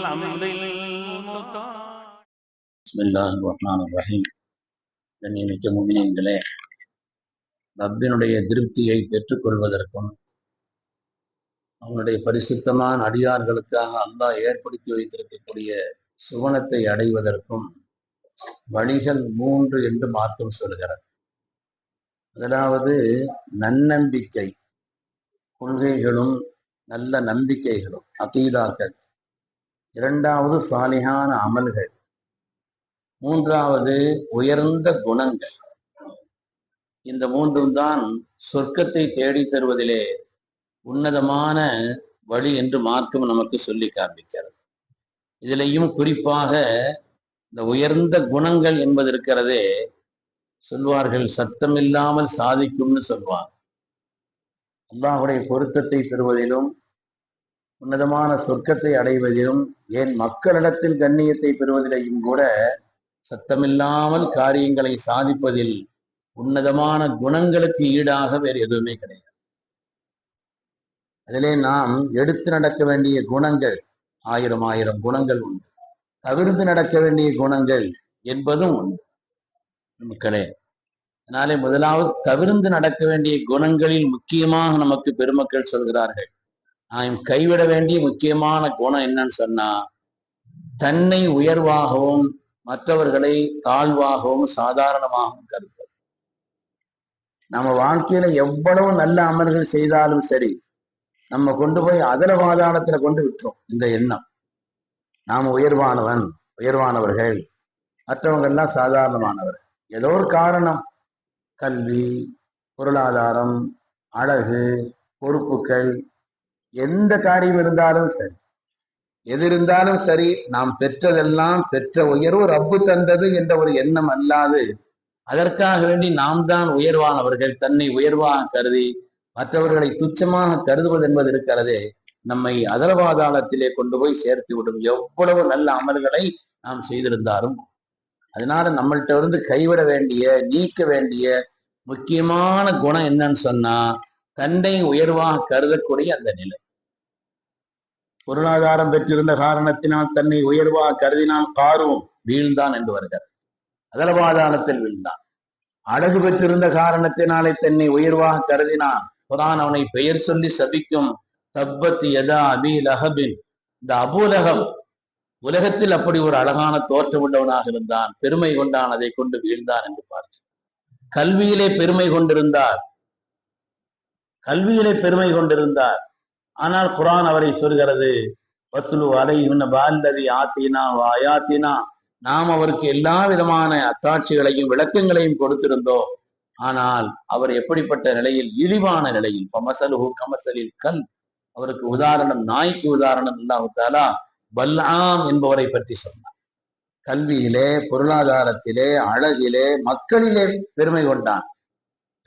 بالأمر المطاع பிஸ்மில்லாஹ் ரஹ்மான் ரஹீம் கண்ணியமிக்க முமினீன்களே ரப்பினுடைய திருப்தியை பெற்றுக்கொள்வதற்கும் அவனுடைய பரிசுத்தமான அடியார்களுக்காக அல்லாஹ் ஏற்படுத்தி வைத்திருக்கக்கூடிய சுவனத்தை அடைவதற்கும் வழிகள் மூன்று என்று மார்க்கம் சொல்கிறது முதலாவது நன்னம்பிக்கை கொள்கைகளும் நல்ல நம்பிக்கைகளும் அகீதாக்கள் இரண்டாவது சாலிகான அமல்கள். மூன்றாவது உயர்ந்த குணங்கள். இந்த மூன்றும் தான் சொர்க்கத்தை தேடி தருவதிலே உன்னதமான வழி என்று மார்க்கம் நமக்கு சொல்லி காண்பிக்கிறது. இதிலையும் குறிப்பாக இந்த உயர்ந்த குணங்கள் என்பது இருக்கிறதே சொல்வார்கள் சத்தமில்லாமல் சாதிக்கும்னு சொல்வார் அல்லாஹுடைய பொருத்தத்தை பெறுவதிலும் உன்னதமான சொர்க்கத்தை அடைவதிலும் ஏன் மக்களிடத்தில் கண்ணியத்தை பெறுவதிலையும் கூட சத்தமில்லாமல் காரியங்களை சாதிப்பதில் உன்னதமான குணங்களுக்கு ஈடாக வேறு எதுவுமே கிடையாது. அதிலே நாம் எடுத்து நடக்க வேண்டிய குணங்கள் ஆயிரம் ஆயிரம் குணங்கள் உண்டு. தவிர்த்து நடக்க வேண்டிய குணங்கள் என்பதும் உண்டு. மக்களே அதனாலே முதலாவது தவிர்ந்து நடக்க வேண்டிய குணங்களில் முக்கியமாக நமக்கு பெருமக்கள் சொல்கிறார்கள். நாம் கைவிட வேண்டிய முக்கியமான குணம் என்னன்னு சொன்னா தன்னை உயர்வாகவும் மற்றவர்களை தாழ்வாகவும் சாதாரணமாகவும் கருத்து நம்ம வாழ்க்கையில எவ்வளவு நல்ல அமல்கள் செய்தாலும் சரி நம்ம கொண்டு போய் அதல வாதாளத்துல கொண்டு விட்டுரும் இந்த எண்ணம். நாம உயர்வானவன் உயர்வானவர்கள் மற்றவங்க எல்லாம் சாதாரணமானவர்கள். ஏதோ ஒரு காரணம். கல்வி பொருளாதாரம் அழகு பொறுப்புகள் எந்த காரியம் இருந்தாலும் சரி. எது இருந்தாலும் சரி நாம் பெற்றதெல்லாம் பெற்ற உயர்வு ரப்பு தந்தது என்ற ஒரு எண்ணம் அல்லாது அதற்காக வேண்டி நாம் தான் உயர்வானவர்கள். தன்னை உயர்வாக கருதி மற்றவர்களை துச்சமாக கருதுவது என்பது இருக்கிறதே நம்மை அதரவாதாளத்திலே கொண்டு போய் சேர்த்து விடும் எவ்வளவு நல்ல அமல்களை நாம் செய்திருந்தாலும். அதனால நம்மள்கிட்ட இருந்து கைவிட வேண்டிய நீக்க வேண்டிய முக்கியமான குணம் என்னன்னு சொன்னா தன்னை உயர்வாக கருதக்கூடிய அந்த நிலை. பொருளாதாரம் பெற்றிருந்த காரணத்தினால் தன்னை உயர்வாக கருதினால் காரும் வீழ்ந்தான் என்று வருகிறார். அகலபாதானத்தில் வீழ்ந்தான். அழகு பெற்றிருந்த காரணத்தினாலே தன்னை உயர்வாக கருதினான். குரான் அவனை பெயர் சொல்லி சபிக்கும். தப்பத் யதா அபி லஹபின். இந்த அபூலகம் உலகத்தில் அப்படி ஒரு அழகான தோற்றம் உள்ளவனாக இருந்தான். பெருமை கொண்டான் அதை கொண்டு வீழ்ந்தான் என்று பார்த்து. கல்வியிலே பெருமை கொண்டிருந்தார். கல்வியிலே பெருமை கொண்டிருந்தார். ஆனால் குரான் அவரை சொல்கிறது பத்துலு அலை இன்ன பால்லதி ஆத்தினா வாயாத்தினா நாம் அவருக்கு எல்லா விதமான அத்தாட்சிகளையும் விளக்கங்களையும் கொடுத்திருந்தோம். ஆனால் அவர் எப்படிப்பட்ட நிலையில் இழிவான நிலையில் பமசலுஹு கமசலில் கல் அவருக்கு உதாரணம் நாய்க்கு உதாரணம் இல்லாவிட்டாலா பல்லாம் என்பவரை பற்றி சொன்னார். கல்வியிலே பொருளாதாரத்திலே அழகிலே மக்களிலே பெருமை கொண்டான்.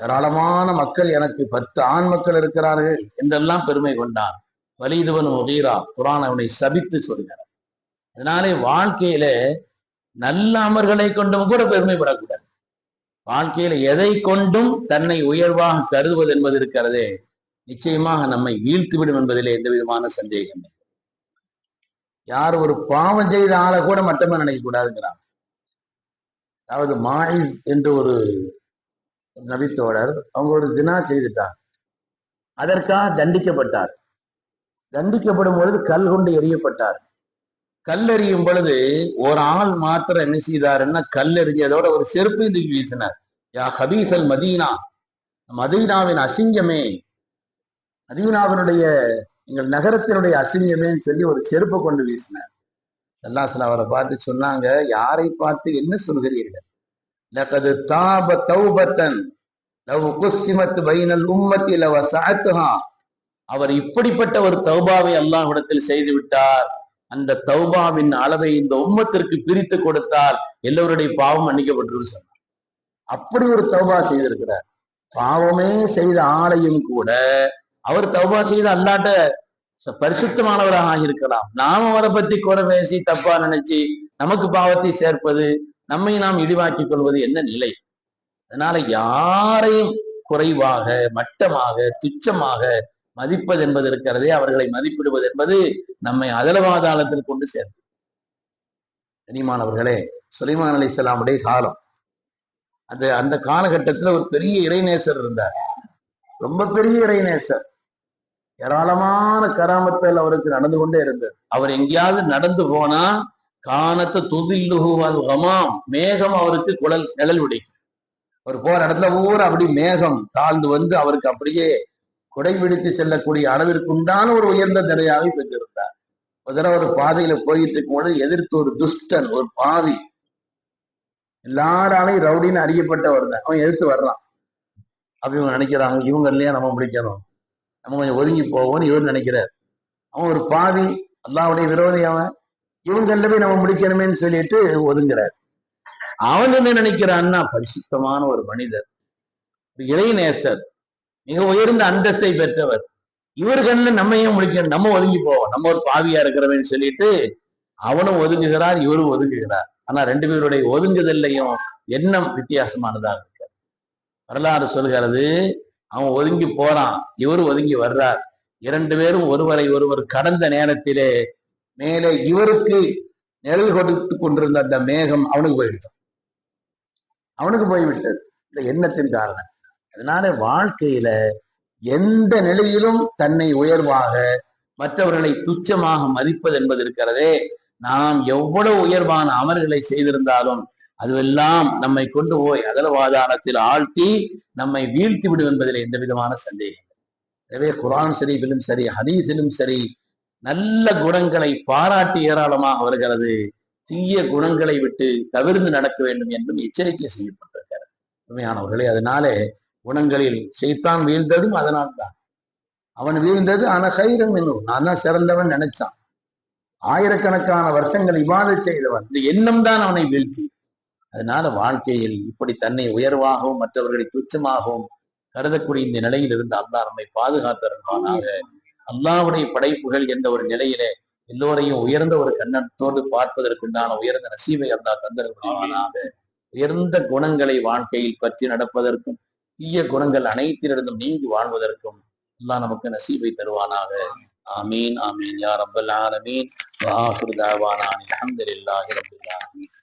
ஏராளமான மக்கள் எனக்கு பத்து ஆண் மக்கள் இருக்கிறார்கள். என்றெல்லாம் பெருமை கொண்டான் வலிதுவன் முகீரா குரான் அவனை சபித்து சொல்கிறார். அதனாலே வாழ்க்கையில நல்ல அமர்களை கொண்டும் கூட பெருமைப்படக்கூடாது வாழ்க்கையில எதை கொண்டும் தன்னை உயர்வாக கருதுவது என்பது இருக்கிறதே நிச்சயமாக நம்மை வீழ்த்துவிடும் என்பதிலே எந்த விதமான சந்தேகம் இல்லை. யார் ஒரு பாவம் செய்த ஆளை கூட மட்டுமே நினைக்க கூடாதுங்கிறான் அதாவது மாயிஸ் என்று ஒரு நபித்தோழர் அவங்க ஒரு ஜினா செய்துட்டார் அதற்காக தண்டிக்கப்பட்டார். தண்டிக்கப்படும் பொழுது கல் கொண்டு எறியப்பட்டார். கல்லெறியும் பொழுது ஒரு ஆள் மாத்திரம் என்ன செய்தாருன்னா கல்லெறிஞ்சதோட ஒரு செருப்பு தூக்கி வீசினார். யா ஹபீசல் மதீனா மதீனாவின் அசிங்கமே மதீனாவினுடைய எங்கள் நகரத்தினுடைய அசிங்கமேன்னு சொல்லி ஒரு செருப்பை கொண்டு வீசினார். சல்லாசல் அவரை பார்த்து சொன்னாங்க யாரை பார்த்து என்ன சொல்கிறீர்கள்? லகது தாப தௌபத்தன் லவ் குஸ்ஸிமத் பைனல் உம்மத்தி லவ சஅத்துஹா அவர் இப்படிப்பட்ட ஒரு தௌபாவை அல்லாஹ்விடத்தில் செய்து விட்டார். அந்த தௌபாவின் அளவை இந்த உம்மத்திற்கு பிரித்து கொடுத்தால் எல்லோருடைய பாவம் மன்னிக்கப்பட்டு சொன்னார். அப்படி ஒரு தௌபா செய்திருக்கிறார். பாவமே செய்த ஆளையும் கூட அவர் தௌபா செய்த அல்லாட்ட ச- பரிசுத்தமானவராக இருக்கலாம் நாம அவரை பத்தி குறை பேசி தப்பா நினைச்சு நமக்கு பாவத்தை சேர்ப்பது நம்மை நாம் இழிவாக்கிக் கொள்வது என்ன நிலை? அதனால யாரையும் குறைவாக மட்டமாக துச்சமாக மதிப்பது என்பது இருக்கிறதே அவர்களை மதிப்பிடுவது என்பது நம்மை அதலவாதாளத்தில் கொண்டு சேர்த்து கனிமானவர்களே சுலைமான் அலி இஸ்லாமுடைய காலம். அந்த அந்த காலகட்டத்துல ஒரு பெரிய இறைநேசர் இருந்தார். ரொம்ப பெரிய இறைநேசர். ஏராளமான கராமத்தில் அவருக்கு நடந்து கொண்டே இருந்தது அவர் எங்கேயாவது நடந்து போனா காணத்த துதில்லுகுவல் கமாம். மேகம் அவருக்கு குழல் நிழல் உடைக்கும். அவர் போற இடத்துல ஊர் அப்படி மேகம் தாழ்ந்து வந்து அவருக்கு அப்படியே குடை பிடித்து செல்லக்கூடிய அளவிற்கு உண்டான ஒரு உயர்ந்த நிலையாவை பெற்றிருந்தார். ஒரு தடவை ஒரு பாதையில போயிட்டு இருக்கும்போது எதிர்த்து ஒரு துஷ்டன் ஒரு பாவி எல்லாராலையும் ரவுடின்னு அறியப்பட்டவர் தான். அவன் எதிர்த்து வர்றான். அப்படி இவங்க நினைக்கிறாங்க இவங்க இல்லையா நம்ம பிடிக்கணும் நம்ம கொஞ்சம் ஒதுங்கி போவோம்னு இவர் நினைக்கிறார். அவன் ஒரு பாவி அல்லாவுடைய விரோதி அவன். இவங்கள்ல போய் நம்ம முடிக்கணுமேன்னு சொல்லிட்டு ஒதுங்கிறார். அவன் என்ன நினைக்கிறான்னா பரிசுத்தமான ஒரு மனிதர் ஒரு இறைநேசர் மிக உயர்ந்த அந்தஸ்தை பெற்றவர். இவர் நம்மையும் முடிக்கணும் நம்ம ஒதுங்கி போவோம். நம்ம ஒரு பாவியா இருக்கிறவன் சொல்லிட்டு அவனும் ஒதுங்குகிறார் இவரும் ஒதுங்குகிறார். ஆனா ரெண்டு பேருடைய ஒதுங்குதல்லையும் எண்ணம் வித்தியாசமானதா இருக்கு. வரலாறு சொல்கிறது அவன் ஒதுங்கி போறான் இவரும் ஒதுங்கி வர்றார். இரண்டு பேரும் ஒருவரை ஒருவர் கடந்த நேரத்திலே மேலே இவருக்கு நிழல் கொடுத்து கொண்டிருந்த அந்த மேகம் அவனுக்கு போயிடுச்சு அவனுக்கு போய்விட்டது. இந்த எண்ணத்தின் காரணம். அதனால வாழ்க்கையில எந்த நிலையிலும் தன்னை உயர்வாக மற்றவர்களை துச்சமாக மதிப்பது என்பது இருக்கிறதே. நாம் எவ்வளவு உயர்வான அமல்களை செய்திருந்தாலும் அதுவெல்லாம் நம்மை கொண்டு போய் அகலவாதாரத்தில் ஆழ்த்தி நம்மை வீழ்த்தி விடும் என்பதில் எந்த விதமான சந்தேகம். எனவே குரான் ஷரீஃபிலும் சரி ஹதீஸிலும் சரி நல்ல குணங்களை பாராட்டி ஏராளமாக வருகிறது தீய குணங்களை விட்டு தவிர்ந்து நடக்க வேண்டும் என்றும் எச்சரிக்கை செய்யப்பட்டிருக்கிறார் உண்மையானவர்களே அதனாலே குணங்களில் செய்தான் வீழ்ந்ததும் அதனால்தான் அவன் வீழ்ந்தது ஆனா கைரம் என்னும் நான் தான் சிறந்தவன் நினைச்சான். ஆயிரக்கணக்கான வருஷங்கள் இவ்வாறு செய்தவன். இந்த எண்ணம் தான் அவனை வீழ்த்தி அதனால வாழ்க்கையில் இப்படி தன்னை உயர்வாகவும் மற்றவர்களை துச்சமாகவும் கருதக்கூடிய இந்த நிலையில் இருந்து அல்லாஹ் நம்மை பாதுகாத்திருப்பானாக அல்லாஹ்வுடைய படைப்புகள் என்ற ஒரு நிலையிலே எல்லோரையும் உயர்ந்த ஒரு கண்ணத்தோடு பார்ப்பதற்குண்டான உயர்ந்த நசீவை அல்லாஹ் தந்திருப்பானாக உயர்ந்த குணங்களை வாழ்க்கையில் பற்றி நடப்பதற்கும் தீய குணங்கள் அனைத்திலிருந்தும் நீங்கி வாழ்வதற்கும் அல்லாஹ் நமக்கு நசீவை தருவானாக. ஆமீன் ஆமீன். யா ரப்பல் ஆலமீன். வ ஆகிரு தாவானா அனில் ஹம்துலில்லாஹி ரப்பில் ஆலமீன்.